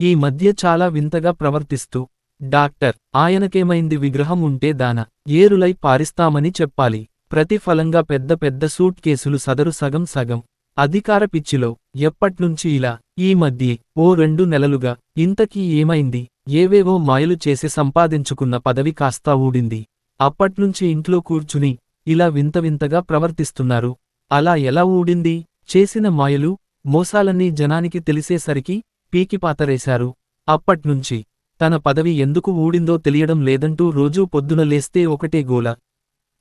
ఈ మధ్య చాలా వింతగా ప్రవర్తిస్తూ డాక్టర్ ఆయనకేమైంది విగ్రహం ఉంటే దాన ఏరులై పారిస్తామని చెప్పాలి. ప్రతిఫలంగా పెద్ద పెద్ద సూట్ కేసులు సదరు సగం సగం. అధికార పిచ్చిలో ఎప్పట్నుంచి ఇలా ఈ మధ్యే ఓ రెండు నెలలుగా ఇంతకీ ఏమైంది? ఏవేవో మాయలు చేసి సంపాదించుకున్న పదవి కాస్తా ఊడింది. అప్పట్నుంచి ఇంట్లో కూర్చుని ఇలా వింత వింతగా ప్రవర్తిస్తున్నారు. అలా ఎలా ఊడింది? చేసిన మాయలు మోసాలన్నీ జనానికి తెలిసేసరికి పీకిపాతరేశారు అప్పట్నుంచి తన పదవి ఎందుకు ఊడిందో తెలియడం లేదంటూ రోజూ పొద్దున లేస్తే ఒకటే గోల.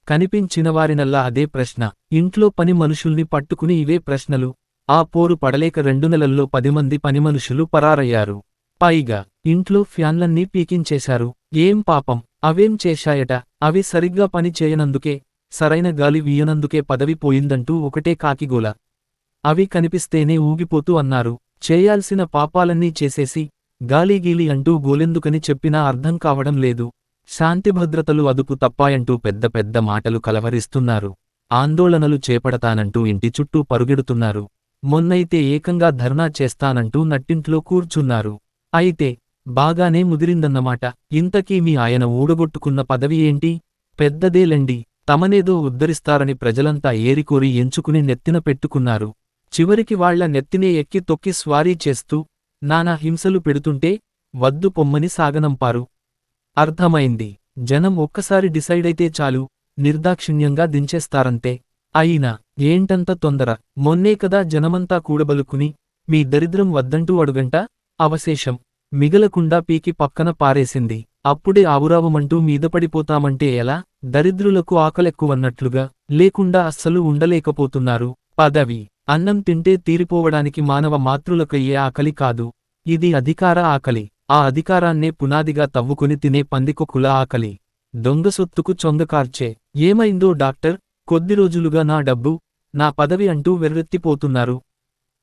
కనిపించినవారినల్లా అదే ప్రశ్న. ఇంట్లో పని మనుషుల్ని పట్టుకుని ఇవే ప్రశ్నలు. ఆ పోరు పడలేక రెండు నెలల్లో పది మంది పరారయ్యారు. పైగా ఇంట్లో ఫ్యాన్లన్నీ పీకించేశారు. ఏం పాపం? అవేం చేశాయట? అవి సరిగ్గా పని చేయనందుకే సరైన గాలి వీయనందుకే పదవి పోయిందంటూ ఒకటే కాకిగోల అవి కనిపిస్తేనే ఊగిపోతూ అన్నారు. చేయాల్సిన పాపాలన్నీ చేసేసి గాలిగీలి అంటూ గోలెందుకని చెప్పినా అర్థం కావడం లేదు. శాంతిభద్రతలు అదుపు తప్పాయంటూ పెద్ద పెద్ద మాటలు కలవరిస్తున్నారు. ఆందోళనలు చేపడతానంటూ ఇంటి చుట్టూ పరుగెడుతున్నారు. మొన్నైతే ఏకంగా ధర్నా చేస్తానంటూ నట్టింట్లో కూర్చున్నారు. అయితే బాగానే ముదిరిందన్నమాట. ఇంతకీ మీ ఆయన ఊడగొట్టుకున్న పదవి ఏంటి? పెద్దదేలండి తమనేదో ఉద్ధరిస్తారని ప్రజలంతా ఏరికోరి ఎంచుకుని నెత్తిన పెట్టుకున్నారు. చివరికి వాళ్ళ నెత్తినే ఎక్కి తొక్కి స్వారీ చేస్తూ నానా హింసలు పెడుతుంటే వద్దు పొమ్మని సాగనంపారు. అర్థమైంది. జనం ఒక్కసారి డిసైడైతే చాలు నిర్దాక్షిణ్యంగా దించేస్తారంతే. అయినా ఏంటంత తొందర? మొన్నే కదా జనమంతా కూడబలుకుని మీ దరిద్రం వద్దంటూ అడుగంట అవశేషం. మిగలకుండా పీకి పక్కన పారేసింది. అప్పుడే ఆవురావమంటూ మీదపడిపోతామంటే ఎలా? దరిద్రులకు ఆకలెక్కువన్నట్లుగా లేకుండా అస్సలు ఉండలేకపోతున్నారు. పదవి అన్నం తింటే తీరిపోవడానికి మానవ మాతృలకయ్యే ఆకలి కాదు. ఇది అధికార ఆకలి. ఆ అధికారాన్నే పునాదిగా తవ్వుకుని తినే పందికొక్కుల ఆకలి. దొంగసొత్తుకు చొంగకార్చే ఏమైందో డాక్టర్? కొద్ది రోజులుగా నా డబ్బు నా పదవి అంటూ వెర్రెత్తిపోతున్నారు.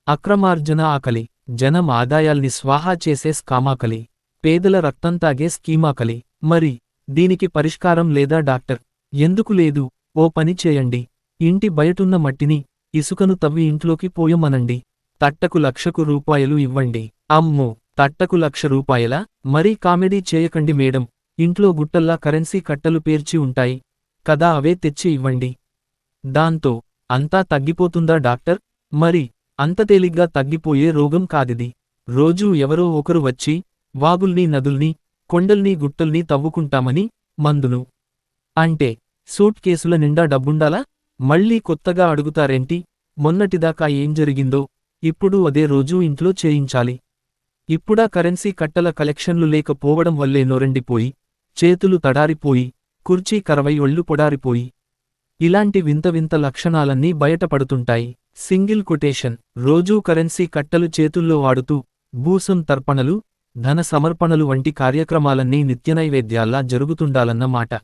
అక్రమార్జన ఆకలి. జనం ఆదాయాల్ని స్వాహా చేసే స్కామాకలి. పేదల రక్తం తాగే స్కీమాకలి. మరి దీనికి పరిష్కారం లేదా డాక్టర్? ఎందుకు లేదు? ఓ పని చేయండి. ఇంటి బయటున్న మట్టిని ఇసుకను తవ్వి ఇంట్లోకి పోయమనండి. తట్టకు లక్షకు రూపాయలు ఇవ్వండి. అమ్మో! తట్టకు లక్ష రూపాయలా? మరీ కామెడీ చేయకండి మేడం. ఇంట్లో గుట్టల్లా కరెన్సీ కట్టలు పేర్చి ఉంటాయి. కదా అవే తెచ్చి ఇవ్వండి. దాంతో అంతా తగ్గిపోతుందా డాక్టర్? మరి అంత తేలిగ్గా తగ్గిపోయే రోగం కాదిది. రోజూ ఎవరో ఒకరు వచ్చి వాగుల్ని నదుల్ని కొండల్ని గుట్టల్ని తవ్వుకుంటామని మందును అంటే సూట్ కేసుల నిండా డబ్బుండాలా? మళ్ళీ కొత్తగా అడుగుతారేంటి? మొన్నటిదాకా ఏం జరిగిందో ఇప్పుడు అదే రోజూ ఇంట్లో చేయించాలి. ఇప్పుడా కరెన్సీ కట్టల కలెక్షన్లు లేకపోవడం వల్లే నొరండిపోయి చేతులు తడారిపోయి కుర్చీ కరవై ఒళ్ళు పొడారిపోయి. ఇలాంటి వింత వింత లక్షణాలన్నీ బయటపడుతుంటాయి. సింగిల్ కొటేషన్ రోజూ కరెన్సీ కట్టలు చేతుల్లో వాడుతూ భూసం తర్పణలు ధన సమర్పణలు వంటి కార్యక్రమాలన్నీ నిత్యనైవేద్యాల్లా జరుగుతుండాలన్న మాట.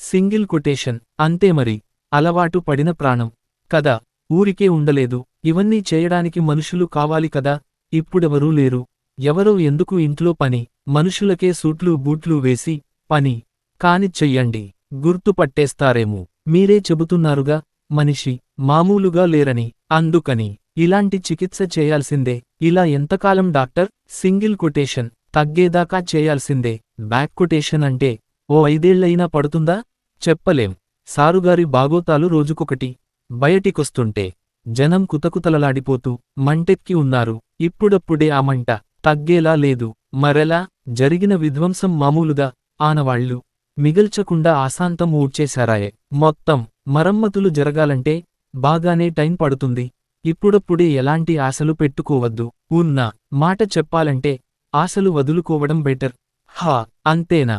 సింగిల్ కొటేషన్ అంతే మరి. అలవాటు పడిన ప్రాణం. కదా ఊరికే ఉండలేదు. ఇవన్నీ చేయడానికి మనుషులు కావాలి కదా? ఇప్పుడెవరూ లేరు. ఎవరో ఎందుకు ఇంట్లో పని? మనుషులకే సూట్లు బూట్లు వేసి పని. కాని చెయ్యండి. గుర్తుపట్టేస్తారేమో. మీరే చెబుతున్నారుగా? మనిషి మామూలుగా లేరని. అందుకని ఇలాంటి చికిత్స చేయాల్సిందే. ఇలా ఎంతకాలం డాక్టర్? Single quotation. తగ్గేదాకా చేయాల్సిందే. బ్యాక్ కొటేషన్ అంటే ఓ ఐదేళ్ళైనా పడుతుందా? చెప్పలేం. సారుగారి బాగోతాలు రోజుకొకటి. బయటికొస్తుంటే జనం కుతకుతలలాడిపోతూ మంటెక్కి ఉన్నారు. ఇప్పుడప్పుడే ఆ మంట తగ్గేలా లేదు. మరెలా? జరిగిన విధ్వంసం మామూలుగా ఆనవాళ్ళు మిగల్చకుండా ఆశాంతం ఊడ్చేశారాయే. మొత్తం మరమ్మతులు జరగాలంటే బాగానే టైం పడుతుంది. ఇప్పుడప్పుడే ఎలాంటి ఆశలు పెట్టుకోవద్దు. ఉన్న మాట చెప్పాలంటే ఆశలు వదులుకోవడం బెటర్. హా! అంతేనా?